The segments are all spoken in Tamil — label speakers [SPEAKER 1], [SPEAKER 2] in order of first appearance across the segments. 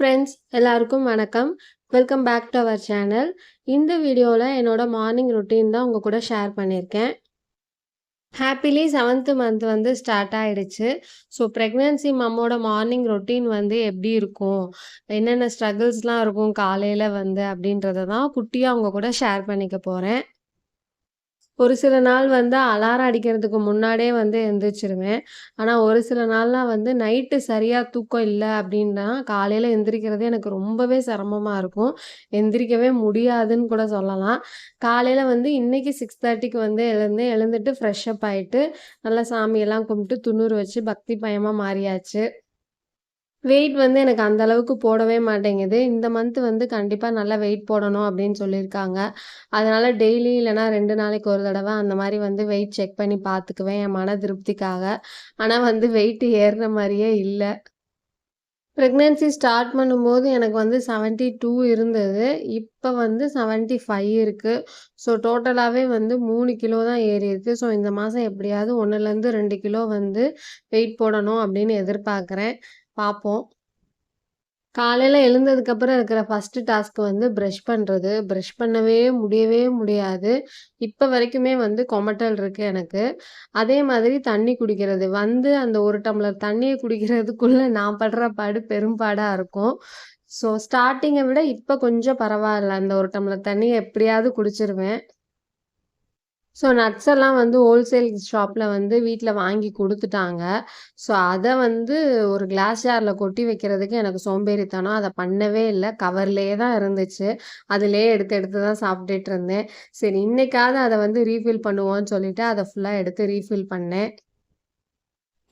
[SPEAKER 1] ஃப்ரெண்ட்ஸ் எல்லாருக்கும் வணக்கம். Welcome back to our channel இந்த வீடியோவில் என்னோட மார்னிங் ரொட்டீன் தான் உங்கள் கூட ஷேர் பண்ணியிருக்கேன் ஹாப்பிலி செவன்த்து மந்த் வந்து ஸ்டார்ட் ஆகிடுச்சு ஸோ ப்ரெக்னென்சி மம்மோட மார்னிங் ரொட்டீன் வந்து எப்படி இருக்கும்? என்னென்ன ஸ்ட்ரகிள்ஸ்லாம் இருக்கும் காலையில் வந்து அப்படின்றத தான் குட்டியாக அவங்க கூட ஷேர் பண்ணிக்க போகிறேன் ஒரு சில நாள் வந்து அலாரம் அடிக்கிறதுக்கு முன்னாடியே வந்து எந்திரிச்சிருவேன். ஆனால் ஒரு சில நாள்லாம் வந்து நைட்டு சரியாக தூக்கம் இல்லை அப்படின்னா காலையில் எந்திரிக்கிறது எனக்கு ரொம்பவே சிரமமாக இருக்கும். எந்திரிக்கவே முடியாதுன்னு கூட சொல்லலாம். காலையில் வந்து இன்றைக்கி சிக்ஸ் தேர்ட்டிக்கு வந்து எழுந்து எழுந்துட்டு ஃப்ரெஷ்அப் ஆகிட்டு நல்லா சாமியெல்லாம் கும்பிட்டு துண்ணூறு வச்சு பக்தி பயமாக மாறியாச்சு. வெயிட் வந்து எனக்கு அந்த அளவுக்கு போடவே மாட்டேங்குது. இந்த மந்த் வந்து கண்டிப்பாக நல்லா வெயிட் போடணும் அப்படின்னு சொல்லியிருக்காங்க. அதனால் டெய்லி இல்லைனா ரெண்டு நாளைக்கு ஒரு தடவை அந்த மாதிரி வந்து வெயிட் செக் பண்ணி பார்த்துக்குவேன். என் மன திருப்திக்காக. ஆனால் வந்து வெயிட் ஏறுற மாதிரியே இல்லை. ப்ரெக்னென்சி ஸ்டார்ட் பண்ணும்போது எனக்கு வந்து செவன்ட்டி டூ இருந்தது. இப்போ வந்து செவன்ட்டி ஃபைவ் இருக்குது ஸோ டோட்டலாகவே வந்து மூணு கிலோ தான் ஏறி இருக்குது ஸோ இந்த மாதம் எப்படியாவது ஒன்றுலேருந்து ரெண்டு கிலோ வந்து வெயிட் போடணும் அப்படின்னு எதிர்பார்க்குறேன். பார்ப்போம் காலையில் எழுந்ததுக்கப்புறம் இருக்கிற ஃபஸ்ட்டு டாஸ்க் வந்து ப்ரஷ் பண்ணுறது ப்ரஷ் பண்ணவே முடியவே முடியாது. இப்போ வரைக்குமே வந்து கொமட்டல் இருக்குது எனக்கு. அதே மாதிரி தண்ணி குடிக்கிறது. வந்து அந்த ஒரு டம்ளர் தண்ணியை குடிக்கிறதுக்குள்ளே நான் படுற பாடு பெரும்பாடாக இருக்கும். ஸோ ஸ்டார்டிங்கை விட இப்போ கொஞ்சம் பரவாயில்ல. அந்த ஒரு டம்ளர் தண்ணியை எப்படியாவது குடிச்சிருவேன். ஸோ நட்ஸ் எல்லாம் வந்து ஹோல்சேல் ஷாப்பில் வந்து வீட்டில் வாங்கி கொடுத்துட்டாங்க. ஸோ அதை வந்து ஒரு கிளாஸ் ஜாரில் கொட்டி வைக்கிறதுக்கு எனக்கு சோம்பேறித்தனம். அதை பண்ணவே இல்லை. கவர்லேயே தான் இருந்துச்சு. அதிலே எடுத்து எடுத்து தான் சாப்பிட்டுட்டு இருந்தேன். சரி இன்னைக்காவது அதை வந்து ரீஃபில் பண்ணுவோன்னு சொல்லிட்டு அதை ஃபுல்லாக எடுத்து ரீஃபில் பண்ணேன்.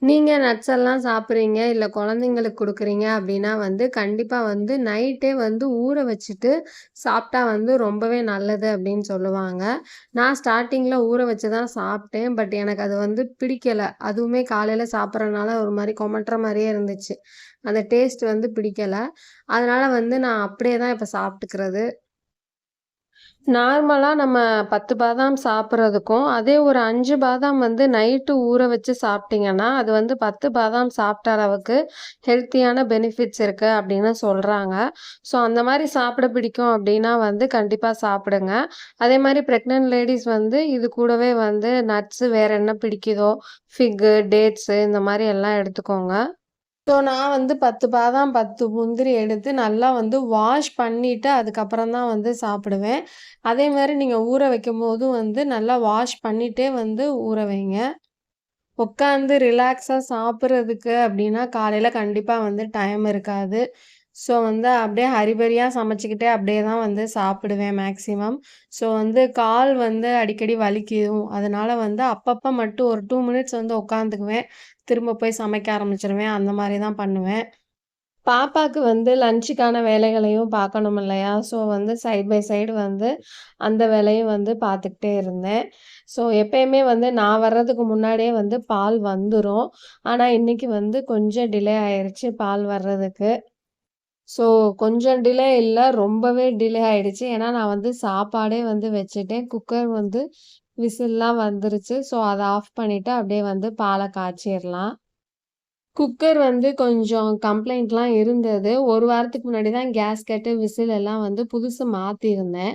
[SPEAKER 1] நீங்கள் நட்ஸ் எல்லாம் சாப்பிட்றீங்க இல்லை குழந்தைங்களுக்கு கொடுக்குறீங்க அப்படின்னா வந்து கண்டிப்பாக வந்து நைட்டே வந்து ஊற வச்சுட்டு சாப்பிட்டா வந்து ரொம்பவே நல்லது அப்படின்னு சொல்லுவாங்க. நான் ஸ்டார்டிங்கில் ஊற வச்சு தான் சாப்பிட்டேன். பட் எனக்கு அது வந்து பிடிக்கலை. அதுவுமே காலையில் சாப்பிட்றதுனால ஒரு மாதிரி கொமட்டுற மாதிரியே இருந்துச்சு. அந்த டேஸ்ட் வந்து பிடிக்கலை. அதனால் வந்து நான் அப்படியே தான் இப்போ சாப்பிட்டுக்கிறது. நார்மலாக நம்ம பத்து பாதாம் சாப்பிட்றதுக்கும் அதே ஒரு அஞ்சு பாதாம் வந்து நைட்டு ஊற வச்சு சாப்பிட்டிங்கன்னா அது வந்து பத்து பாதாம் சாப்பிட்ட அளவுக்கு ஹெல்த்தியான பெனிஃபிட்ஸ் இருக்குது அப்படின்னு சொல்கிறாங்க ஸோ அந்த மாதிரி சாப்பிட பிடிக்கும் அப்படின்னா வந்து கண்டிப்பாக சாப்பிடுங்க. அதே மாதிரி ப்ரெக்னென்ட் லேடிஸ் வந்து இது கூடவே வந்து நட்ஸு வேறு என்ன பிடிக்குதோ ஃபிக்கு டேட்ஸு இந்த மாதிரி எல்லாம் எடுத்துக்கோங்க. ஸோ நான் வந்து பத்து பாதாம் பத்து முந்திரி எடுத்து நல்லா வந்து வாஷ் பண்ணிவிட்டு அதுக்கப்புறம் தான் வந்து சாப்பிடுவேன். அதே மாதிரி நீங்கள் ஊற வைக்கும் போதும் வந்து நல்லா வாஷ் பண்ணிகிட்டே வந்து ஊற வைங்க. உட்காந்து ரிலாக்ஸாக சாப்பிட்றதுக்கு அப்படின்னா காலையில் கண்டிப்பாக வந்து டைம் இருக்காது. ஸோ வந்து அப்படியே ஹரிபரியாக சமைச்சிக்கிட்டே அப்படியே தான் வந்து சாப்பிடுவேன் மேக்ஸிமம் ஸோ வந்து கால் வந்து அடிக்கடி வலிக்கும். அதனால் வந்து அப்பப்போ மட்டும் ஒரு டூ மினிட்ஸ் வந்து உட்காந்துக்குவேன். திரும்ப போய் சமைக்க ஆரம்பிச்சிருவேன். அந்த மாதிரி தான் பண்ணுவேன். பாப்பாவுக்கு வந்து லஞ்சுக்கான வேலைகளையும் பார்க்கணும் இல்லையா? ஸோ வந்து சைட் பை சைடு வந்து அந்த வேலையும் வந்து பார்த்துக்கிட்டே இருந்தேன். ஸோ எப்பயுமே வந்து நான் வர்றதுக்கு முன்னாடியே வந்து பால் வந்துடும் ஆனால் இன்றைக்கி வந்து கொஞ்சம் டிலே ஆயிடுச்சு பால் வர்றதுக்கு. ஸோ கொஞ்சம் டிலே இல்லை. ரொம்பவே டிலே ஆகிடுச்சு ஏன்னா நான் வந்து சாப்பாடே வந்து வச்சுட்டேன். குக்கர் வந்து விசில்லாம் வந்துருச்சு. ஸோ அதை ஆஃப் பண்ணிவிட்டு அப்படியே வந்து பாலை காய்ச்சிடலாம் குக்கர் வந்து கொஞ்சம் கம்ப்ளைண்ட்லாம் இருந்தது. ஒரு வாரத்துக்கு முன்னாடி தான் கேஸ் கட்டு விசில் எல்லாம் வந்து புதுசு மாற்றிருந்தேன்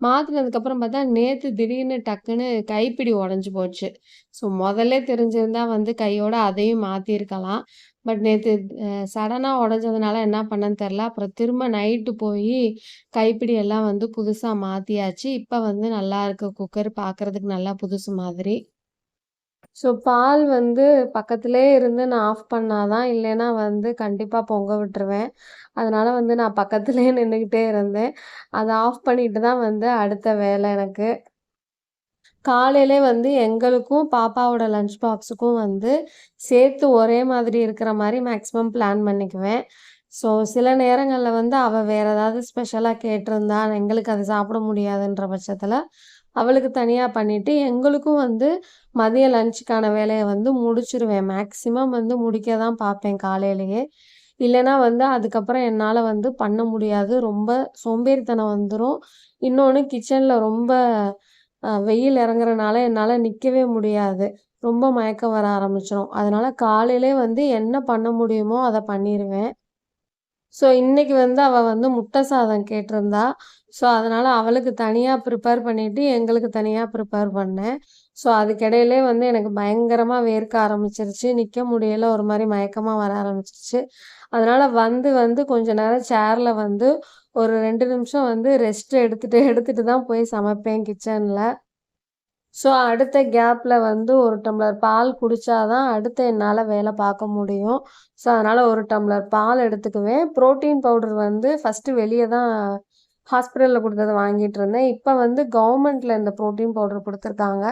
[SPEAKER 1] மாற்றினதுக்கப்புறம் பார்த்தா நேற்று திடீர்னு டக்குன்னு கைப்பிடி உடஞ்சி போச்சு. ஸோ முதல்ல தெரிஞ்சிருந்தா வந்து கையோட அதையும் மாற்றிருக்கலாம் பட் நேற்று சடனாக உடஞ்சதுனால என்ன பண்ணேன்னு தெரில. அப்புறம் திரும்ப நைட்டு போய் கைப்பிடி எல்லாம் வந்து புதுசாக மாற்றியாச்சு இப்போ வந்து நல்லா இருக்கு. குக்கர் பார்க்குறதுக்கு நல்லா புதுசு மாதிரி. ஸோ பால் வந்து பக்கத்துலேயே இருந்து நான் ஆஃப் பண்ணாதான் இல்லைன்னா வந்து கண்டிப்பாக பொங்க விட்டுருவேன். அதனால் வந்து நான் பக்கத்துலேயே நின்றுக்கிட்டே இருந்தேன். அதை ஆஃப் பண்ணிட்டு தான் வந்து அடுத்த வேலை எனக்கு. காலையிலே வந்து எங்களுக்கும் பாப்பாவோட லஞ்ச் பாக்ஸுக்கும் வந்து சேர்த்து ஒரே மாதிரி இருக்கிற மாதிரி மேக்ஸிமம் பிளான் பண்ணிக்குவேன். ஸோ சில நேரங்களில் வந்து அவள் வேறு ஏதாவது ஸ்பெஷலாக கேட்டிருந்தா எங்களுக்கு அது சாப்பிட முடியாதுன்ற பட்சத்தில் அவளுக்கு தனியாக பண்ணிவிட்டு எங்களுக்கும் வந்து மதிய லஞ்சுக்கான வேலையை வந்து முடிச்சிருவேன். மேக்ஸிமம் வந்து முடிக்க தான் பார்ப்பேன் காலையிலேயே. இல்லைன்னா வந்து அதுக்கப்புறம் என்னால் வந்து பண்ண முடியாது. ரொம்ப சோம்பேறித்தனம் வந்துடும் இன்னொன்று கிச்சனில் ரொம்ப வெயில் இறங்குறனால என்னால் நிற்கவே முடியாது ரொம்ப மயக்கம் வர ஆரம்பிச்சிடும் அதனால் காலையிலே வந்து என்ன பண்ண முடியுமோ அதை பண்ணிடுவேன் ஸோ இன்னைக்கு வந்து அவள் வந்து முட்டை சாதம் கேட்டிருந்தா. ஸோ அதனால் அவளுக்கு தனியாக ப்ரிப்பேர் பண்ணிவிட்டு எங்களுக்கு தனியாக ப்ரிப்பேர் பண்ணேன். ஸோ அதுக்கிடையிலே வந்து எனக்கு பயங்கரமாக வேர்க்க ஆரம்பிச்சிருச்சு. நிற்க முடியல. ஒரு மாதிரி மயக்கமாக வர ஆரம்பிச்சிருச்சு அதனால வந்து வந்து கொஞ்ச நேரம் சேர்ல வந்து ஒரு ரெண்டு நிமிஷம் வந்து ரெஸ்ட் எடுத்துட்டு எடுத்துட்டு தான் போய் சமைப்பேன் கிச்சன்ல. ஸோ அடுத்த கேப்பில் வந்து ஒரு டம்ளர் பால் குடித்தாதான் அடுத்து என்னால் வேலை பார்க்க முடியும். ஸோ அதனால் ஒரு டம்ளர் பால் எடுத்துக்குவேன். ப்ரோட்டீன் பவுடர் வந்து ஃபஸ்ட்டு வெளியே தான் ஹாஸ்பிட்டலில் குடுத்தத வாங்கிட்டு இருந்தேன். இப்போ வந்து கவர்மெண்ட்டில் இந்த புரோட்டீன் பவுடர் கொடுத்துருக்காங்க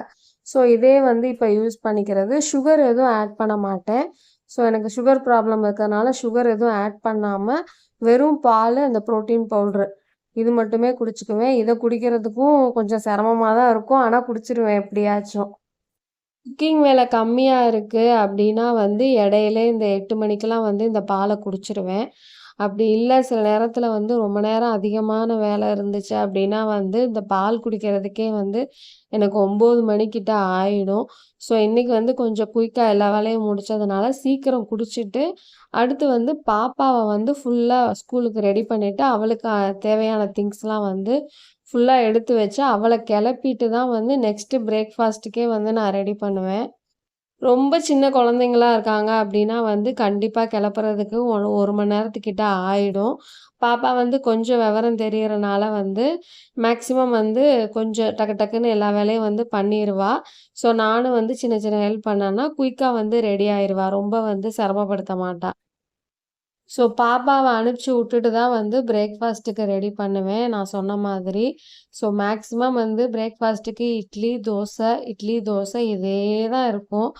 [SPEAKER 1] ஸோ இதே வந்து இப்போ யூஸ் பண்ணிக்கிறது. சுகர் எதுவும் ஆட் பண்ண மாட்டேன். ஸோ எனக்கு சுகர் ப்ராப்ளம் இருக்கறனால சுகர் எதுவும் ஆட் பண்ணாமல் வெறும் பால் அந்த ப்ரோட்டீன் பவுடரு இது மட்டுமே குடிச்சுக்குவேன். இதை குடிக்கிறதுக்கும் கொஞ்சம் சிரமமாக தான் இருக்கும். ஆனால் குடிச்சிருவேன் எப்படியாச்சும். குக்கிங் வேலை கம்மியாக இருக்குது அப்படின்னா வந்து இடையில இந்த எட்டு மணிக்கெல்லாம் வந்து இந்த பாலை குடிச்சிருவேன். அப்படி இல்லை சில நேரத்தில் வந்து ரொம்ப நேரம் அதிகமான வேலை இருந்துச்சு அப்படின்னா வந்து இந்த பால் குடிக்கிறதுக்கே வந்து எனக்கு ஒம்பது மணிக்கிட்ட ஆயிடும். ஸோ இன்றைக்கி வந்து கொஞ்சம் குயிக்காக எல்லா வேலையும் முடித்ததுனால சீக்கிரம் குடிச்சிட்டு, அடுத்து வந்து பாப்பாவை வந்து ஃபுல்லாக ஸ்கூலுக்கு ரெடி பண்ணிவிட்டு அவளுக்கு தேவையான திங்ஸ்லாம் வந்து ஃபுல்லாக எடுத்து வச்சு, அவளை கிளப்பிட்டு தான் வந்து நெக்ஸ்ட்டு பிரேக்ஃபாஸ்ட்டுக்கே வந்து நான் ரெடி பண்ணுவேன். ரொம்ப சின்ன குழந்தைங்களா இருக்காங்க அப்படின்னா வந்து கண்டிப்பாக கிளப்புறதுக்கு ஒன் ஒரு மணி நேரத்துக்கிட்ட ஆயிடும். பாப்பா வந்து கொஞ்சம் விவரம் தெரியறனால வந்து மேக்ஸிமம் வந்து கொஞ்சம் டக்கு டக்குன்னு எல்லா வேலையும் வந்து பண்ணிடுவா ஸோ நானும் வந்து சின்ன சின்ன ஹெல்ப் பண்ணேன்னா, குயிக்காக வந்து ரெடி ஆயிடுவா ரொம்ப வந்து சிரமப்படுத்த மாட்டா. ஸோ பாப்பாவை அனுப்பிச்சி விட்டுட்டு தான் வந்து பிரேக்ஃபாஸ்ட்டுக்கு ரெடி பண்ணுவேன், நான் சொன்ன மாதிரி. ஸோ மேக்ஸிமம் வந்து பிரேக்ஃபாஸ்ட்டுக்கு இட்லி, தோசை, இட்லி, தோசை இதே தான் இருக்கும்.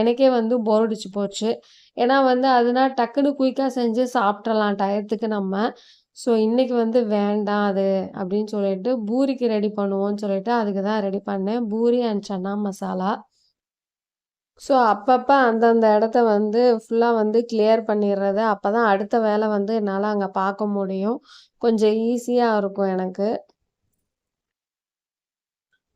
[SPEAKER 1] எனக்கே வந்து போர் அடிச்சு போச்சு. ஏன்னா வந்து அதுனா டக்குனு குயிக்காக செஞ்சு சாப்பிட்றலாம் டயத்துக்கு நம்ம. ஸோ இன்றைக்கி வந்து வேண்டாம் அது அப்படின்னு சொல்லிட்டு பூரிக்கு ரெடி பண்ணுவோம்னு சொல்லிட்டு அதுக்கு தான் ரெடி பண்ணேன். பூரி அண்ட் சன்னா மசாலா. ஸோ அப்பப்போ அந்தந்த இடத்த வந்து ஃபுல்லாக வந்து கிளியர் அப்போ தான் அடுத்த வேலை வந்து என்னால் அங்கே பார்க்க முடியும். கொஞ்சம் ஈஸியாக இருக்கும் எனக்கு.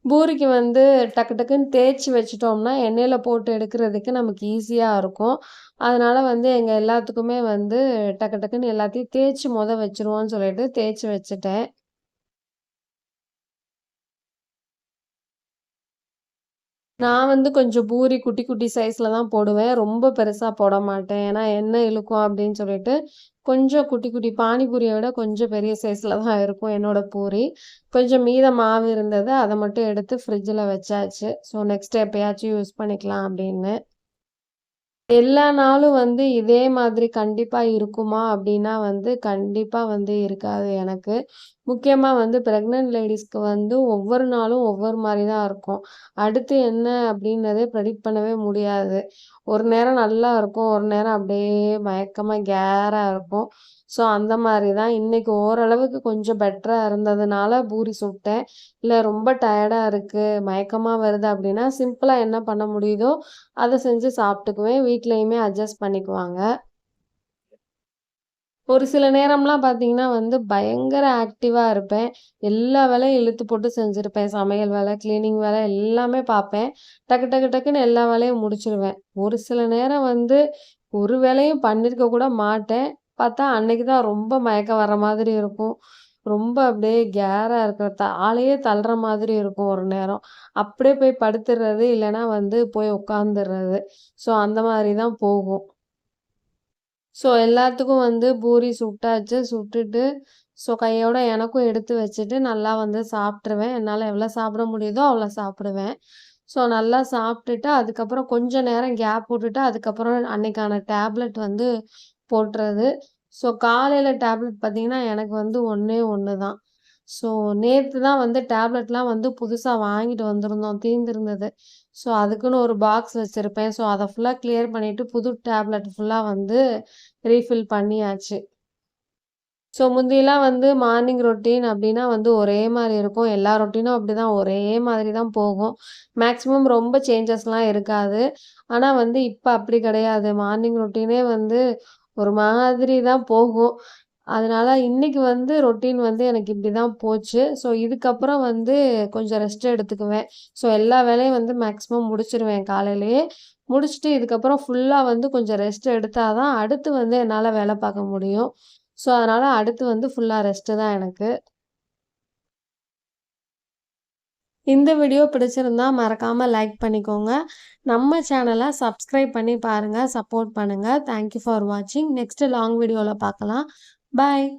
[SPEAKER 1] பூரிக்கு வந்து டக்கு டக்குன்னு தேய்ச்சி வச்சுட்டோம்னா, எண்ணெயில் போட்டு எடுக்கிறதுக்கு நமக்கு ஈஸியாக இருக்கும். அதனால் வந்து எங்கள் எல்லாத்துக்குமே வந்து டக்கு டக்குன்னு எல்லாத்தையும் தேய்ச்சு மொதல் வச்சிருவோன்னு சொல்லிட்டு தேய்ச்சி வச்சுட்டேன். நான் வந்து கொஞ்சம் பூரி குட்டி குட்டி சைஸ்ல தான் போடுவேன். ரொம்ப பெருசா போட மாட்டேன். ஏன்னா என்ன இழுக்கும் அப்படின்னு சொல்லிட்டு, கொஞ்சம் குட்டி குட்டி பானிபூரியை விட கொஞ்சம் பெரிய சைஸ்ல தான் இருக்கும் என்னோட பூரி. கொஞ்சம் மீத மாவு இருந்தது. அதை மட்டும் எடுத்து ஃப்ரிட்ஜில் வச்சாச்சு. ஸோ நெக்ஸ்ட் எப்பயாச்சும் யூஸ் பண்ணிக்கலாம் அப்படின்னு. எல்லா நாளும் வந்து இதே மாதிரி கண்டிப்பா இருக்குமா அப்படின்னா வந்து கண்டிப்பா வந்து இருக்காது எனக்கு. முக்கியமா வந்து பிரெக்னன்ட் லேடீஸ்க்கு வந்து ஒவ்வொரு நாளும் ஒவ்வொரு மாரி தான் இருக்கும். அடுத்து என்ன அப்படின்றதே ப்ரெடிக்ட் பண்ணவே முடியாது. ஒரு நேரம் நல்லா இருக்கும். ஒரு நேரம் அப்படியே மயக்கமாக கேராக இருக்கும். ஸோ அந்த மாதிரி தான். இன்றைக்கி ஓரளவுக்கு கொஞ்சம் பெட்டராக இருந்ததுனால பூரி சுட்டேன். இல்லை ரொம்ப டயர்டாக இருக்குது மயக்கமாக வருது அப்படின்னா சிம்பிளாக என்ன பண்ண முடியுதோ அதை செஞ்சு சாப்பிட்டுக்குவேன் வீட்லேயுமே அட்ஜஸ்ட் பண்ணிக்குவாங்க. ஒரு சில நேரம்லாம் பார்த்தீங்கன்னா வந்து பயங்கர ஆக்டிவாக இருப்பேன். எல்லா வேலையும் இழுத்து போட்டு செஞ்சுருப்பேன் சமையல் வேலை, கிளீனிங் வேலை எல்லாமே பார்ப்பேன். டக்கு டக்கு டக்குன்னு எல்லா வேலையும் முடிச்சிருவேன் ஒரு சில நேரம் வந்து ஒரு வேலையும் பண்ணியிருக்க கூட மாட்டேன். பார்த்தா அன்னைக்கு தான் ரொம்ப மயக்கம் வர மாதிரி இருக்கும். ரொம்ப அப்படியே கேராக இருக்கிற த ஆளையே தள்ளுற மாதிரி இருக்கும் ஒரு நேரம். அப்படியே போய் படுத்துடுறது இல்லைன்னா வந்து போய் உட்காந்துடுறது ஸோ அந்த மாதிரி தான் போகும். ஸோ எல்லாத்துக்கும் வந்து பூரி சுட்டாச்சு. சுட்டுட்டு ஸோ கையோட எனக்கும் எடுத்து வச்சுட்டு நல்லா வந்து சாப்பிட்ருவேன் என்னால் எவ்வளோ சாப்பிட முடியுதோ அவ்வளோ சாப்பிடுவேன். ஸோ நல்லா சாப்பிட்டுட்டு அதுக்கப்புறம் கொஞ்சம் நேரம் கேப் விட்டுட்டு அதுக்கப்புறம் அன்னைக்கான டேப்லெட் வந்து போட்டுறது. ஸோ காலையில் டேப்லெட் பார்த்தீங்கன்னா, எனக்கு வந்து ஒன்றே ஒன்று தான். ஸோ நேற்று தான் வந்து டேப்லெட்லாம் வந்து புதுசாக வாங்கிட்டு வந்திருந்தோம். தீர்ந்திருந்தது. ஸோ அதுக்குன்னு ஒரு பாக்ஸ் வச்சுருப்பேன் ஸோ அதை ஃபுல்லாக கிளியர் பண்ணிவிட்டு புது டேப்லெட் ஃபுல்லாக வந்து ரீஃபில் பண்ணியாச்சு. ஸோ முந்திலாம் வந்து மார்னிங் ரொட்டீன் அப்படின்னா வந்து ஒரே மாதிரி இருக்கும். எல்லா ரொட்டீனும் அப்படிதான் ஒரே மாதிரி தான் போகும். மேக்ஸிமம் ரொம்ப சேஞ்சஸ்லாம் இருக்காது. ஆனால் வந்து இப்போ அப்படி கிடையாது. மார்னிங் ரொட்டீனே வந்து ஒரு மாதிரி தான் போகும். அதனால் இன்றைக்கி வந்து ரொட்டீன் வந்து எனக்கு இப்படி தான் போச்சு. ஸோ இதுக்கப்புறம் வந்து கொஞ்சம் ரெஸ்ட் எடுத்துக்குவேன். ஸோ எல்லா வேலையும் வந்து மேக்ஸிமம் முடிச்சிருவேன் காலையிலேயே. முடிச்சுட்டு இதுக்கப்புறம் ஃபுல்லாக வந்து கொஞ்சம் ரெஸ்ட் எடுத்தால் தான் அடுத்து வந்து என்னால் வேலை பார்க்க முடியும். ஸோ அதனால் அடுத்து வந்து ஃபுல்லாக ரெஸ்ட்டு தான் எனக்கு. இந்த வீடியோ பிடிச்சிருந்தா மறக்காமல் லைக் பண்ணிக்கோங்க. நம்ம சேனலை சப்ஸ்கிரைப் பண்ணி பாருங்கள் சப்போர்ட் பண்ணுங்கள் தேங்க்யூ ஃபார் வாட்சிங் நெக்ஸ்ட்டு லாங் வீடியோவில் பார்க்கலாம். Bye.